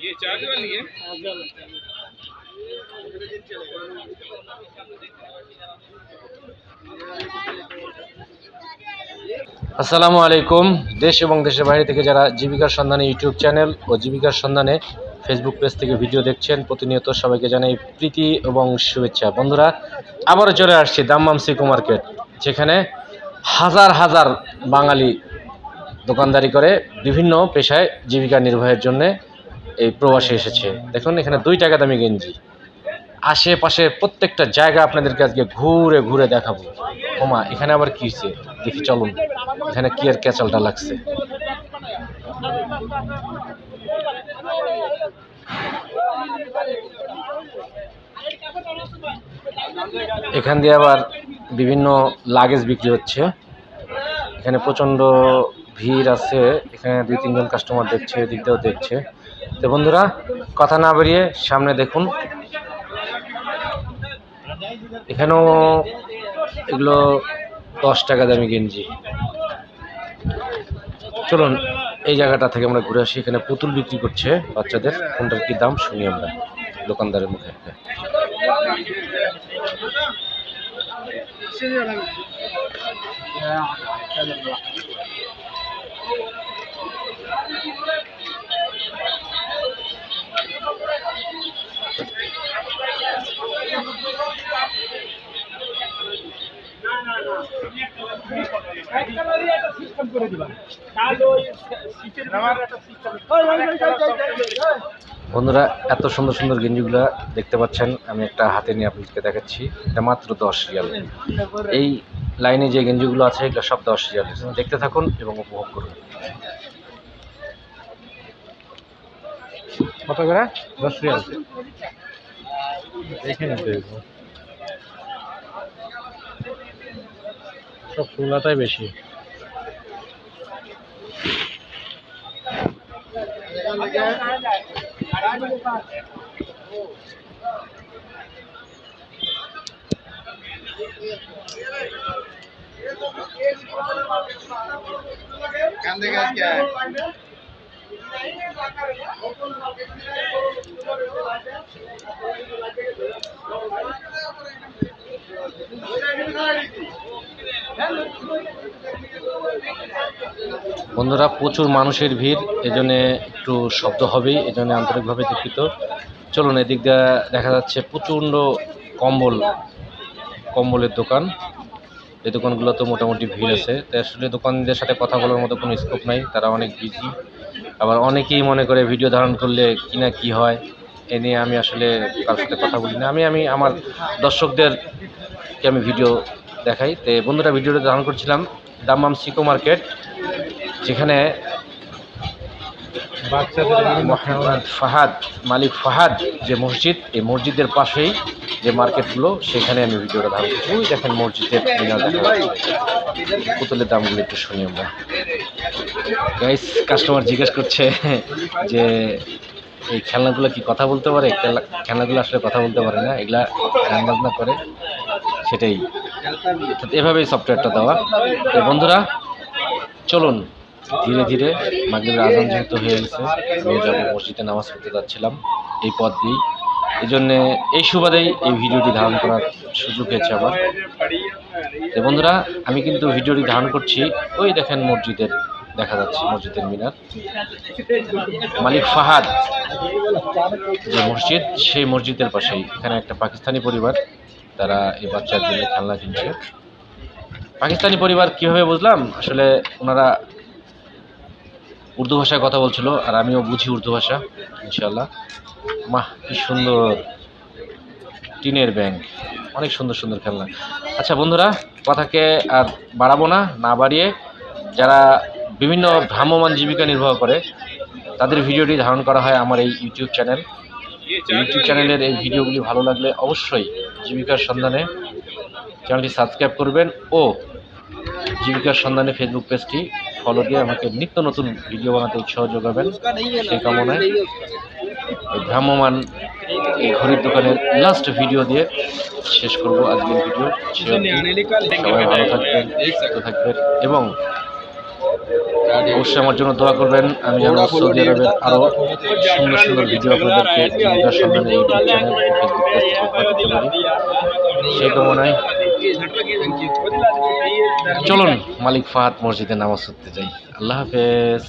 ये चार्ज वाली है আসসালামু আলাইকুম দেশ এবং দেশের বাইরে থেকে যারা জীবিকার সন্ধানে ইউটিউব চ্যানেল ও জীবিকার সন্ধানে ফেসবুক পেজ থেকে ভিডিও দেখছেন প্রতিনিয়ত সবাইকে জানাই প্রীতি এবং শুভেচ্ছা বন্ধুরা আবারও চলে আসছি দাম্মাম সিকো মার্কেট যেখানে হাজার হাজার বাঙালি দোকানদারি করে বিভিন্ন পেশায় জীবিকা নির্বাহের জন্য এই প্রবাসে এসেছে। দেখুন, এখানে দুই টাকা দামি গেঞ্জি। আশেপাশে প্রত্যেকটা জায়গা আপনাদেরকে আজকে ঘুরে ঘুরে দেখাবো। ওমা, এখানে আবার কী হয়েছে? দেখি, চলুন। এখানে কি আর ক্যাচালটা লাগছে? এখান দিয়ে আবার বিভিন্ন লাগেজ বিক্রি হচ্ছে। এখানে প্রচণ্ড ভিড় আছে, এখানে দুই, তিনজন কাস্টমার দেখছে, এদিক দিয়েও দেখছে। তো বন্ধুরা, কথা না বেরিয়ে সামনে দেখুন। এখানেও এগুলো দশ টাকা দামি গেঞ্জি। চলুন, এই জায়গাটা থেকে আমরা ঘুরে আসি। এখানে পুতুল বিক্রি করছে বাচ্চাদের। কোনটার কি দাম শুনি আমরা দোকানদারের মুখে। বন্ধুরা, এত সুন্দর সুন্দর গেঞ্জিগুলা দেখতে পাচ্ছেন, আমি একটা হাতে নিয়ে আপনাদেরকে দেখাচ্ছি। এটা মাত্র দশ রিয়াল। এই লাইনে যে গেঞ্জিগুলো আছে, এগুলো সব দশ রিয়াল। দেখতে থাকুন এবং উপভোগ করুন। কত করে? দশ রিয়াল। এখানে সব ফুলাটাই বেশি। বন্ধুরা, প্রচুর মানুষের ভিড়, এজন্য একটু শব্দ হবেই, এজন্য আন্তরিকভাবে দুঃখিত। চলুন, এদিক দিয়ে দেখা যাচ্ছে প্রচণ্ড কম্বল, কম্বলের দোকান। এই দোকানগুলো তো মোটামুটি ভিড় আছে। তো আসলে দোকানদের সাথে কথা বলার মতো কোনো স্কোপ নাই তারা অনেক বিজি আবার অনেকেই মনে করে ভিডিও ধারণ করলে কি না কি হয় এ নিয়ে আমি আসলে কারোর সাথে কথা বলি না। আমি আমি আমার দর্শকদেরকে আমি ভিডিও দেখাই। তো বন্ধুরা ভিডিওটা ধারণ করছিলাম দাম্মাম সিকো মার্কেট যেখানে মোহাম্মদ ফাহাদ মালিক ফাহাদ যে মসজিদ এই মসজিদের পাশেই যে মার্কেটগুলো, সেখানে আমি ভিডিওটা ধারণ করছি। ওই দেখেন মসজিদের মিনার দেখা। পুতুলের দামগুলো একটু শুনি আমরা। গাইস কাস্টমার জিজ্ঞেস করছে যে, এই খেলনাগুলো কি কথা বলতে পারে? খেলনা- খেলনাগুলো আসলে কথা বলতে পারে না। এগুলা বাজনা করে। সেটাই। এভাবেই সফটওয়্যারটা দেওয়া। তো বন্ধুরা, চলুন। ধীরে ধীরে মাগরিবের আজান যেহেতু হয়ে গেছে, আমি যাব মসজিদে নামাজ পড়তে যাচ্ছিলাম। এই পথ দিয়েই। এই জন্যে এই সুবাদেই এই ভিডিওটি ধারণ করার সুযোগ হয়েছে আমার। তো বন্ধুরা, আমি কিন্তু ভিডিওটি ধারণ করছি ওই দেখেন মসজিদের, দেখা যাচ্ছে মসজিদের মিনার। মালিক ফাহাদ যে মসজিদ, সেই মসজিদের পাশেই। এখানে একটা পাকিস্তানি পরিবার, তারা এই বাচ্চার জন্য খেলনা কিনছে। পাকিস্তানি পরিবার কীভাবে বুঝলাম? আসলে ওনারা উর্দু ভাষায় কথা বলছিল আর আমিও বুঝি উর্দু ভাষা ইনশাল্লাহ মাহ, কি সুন্দর টিনের ব্যাংক অনেক সুন্দর সুন্দর খেলনা। আচ্ছা বন্ধুরা, কথাকে আর বাড়াবো না না বাড়িয়ে। যারা বিভিন্ন ভ্রাম্যমান জীবিকা নির্বাহ করে, তাদের ভিডিওটি ধারণ করা হয় আমার এই ইউটিউব চ্যানেল। ইউটিউব চ্যানেলের এই ভিডিওগুলি ভালো লাগলে অবশ্যই জীবিকার সন্ধানে চ্যানেলটি সাবস্ক্রাইব করবেন ও জীবিকার সন্ধানে ফেসবুক পেজটি ফলো দিয়ে আমাকে নিত্য নতুন ভিডিও বানাতে উৎসাহ যোগাবেন। সেই কামনায় ভ্রাম্যমান এই ঘড়ির দোকানের লাস্ট ভিডিও দিয়ে শেষ করব আজকের ভিডিও সবাই ভালো থাকবেন, সুস্থ থাকবেন এবং অবশ্যই আমার জন্য দোয়া করবেন। আমি যেন সৌদি আরবের আরও সুন্দর সুন্দর ভিডিও আপনাদেরকে সেই কামনায় চলুন মালিক ফাহাদ মসজিদে নামাজ পড়তে যাই। আল্লাহ হাফেজ।